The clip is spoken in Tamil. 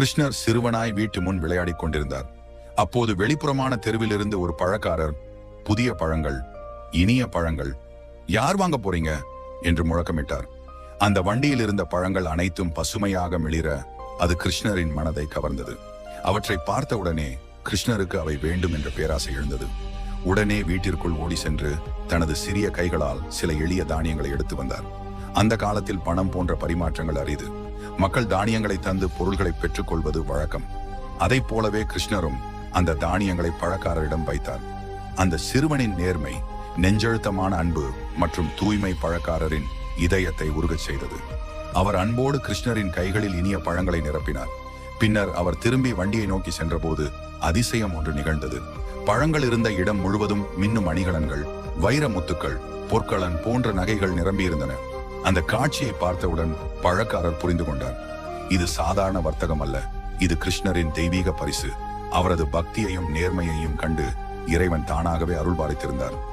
கிருஷ்ணர் சிறுவனாய் வீட்டு முன் விளையாடிக் கொண்டிருந்தார். அப்போது வெளிப்புறமான தெருவிலிருந்து ஒரு பழக்காரர் புதிய பழங்கள் இனிய பழங்கள் யார் வாங்க போறீங்க? என்று முழக்கமிட்டார். அந்த வண்டியில் இருந்த பழங்கள் அனைத்தும் பசுமையாக மிளிர அது கிருஷ்ணரின் மனதை கவர்ந்தது. அவற்றை பார்த்தவுடனே கிருஷ்ணருக்கு அவை வேண்டும் என்ற பேராசை எழுந்தது. உடனே வீட்டிற்குள் ஓடி சென்று தனது சிறிய கைகளால் சில எளிய தானியங்களை எடுத்து வந்தார். அந்த காலத்தில் பணம் போன்ற பரிமாற்றங்கள் அரிது. மக்கள் தானியங்களை தந்து பொருள்களை பெற்றுக்கொள்வது வழக்கம். அதைப் போலவே கிருஷ்ணரும் அந்த தானியங்களை பழக்காரரிடம் வைத்தார். அந்த சிறுவனின் நேர்மை நெஞ்செழுத்தமான அன்பு மற்றும் தூய்மை பழக்காரரின் இதயத்தை உருகச் செய்தது. அவர் அன்போடு கிருஷ்ணரின் கைகளில் இனிய பழங்களை நிரப்பினார். பின்னர் அவர் திரும்பி வண்டியை நோக்கி சென்றபோது அதிசயம் ஒன்று நிகழ்ந்தது. பழங்கள் இருந்த இடம் முழுவதும் மின்னும் அணிகலன்கள் வைர முத்துக்கள் பொற்களன் போன்ற நகைகள் நிரம்பியிருந்தன. அந்த காட்சியை பார்த்தவுடன் பழக்காரர் புரிந்து கொண்டார். இது சாதாரண வர்த்தகம் அல்ல. இது கிருஷ்ணரின் தெய்வீக பரிசு. அவரது பக்தியையும் நேர்மையையும் கண்டு இறைவன் தானாகவே அருள் பாலித்திருந்தார்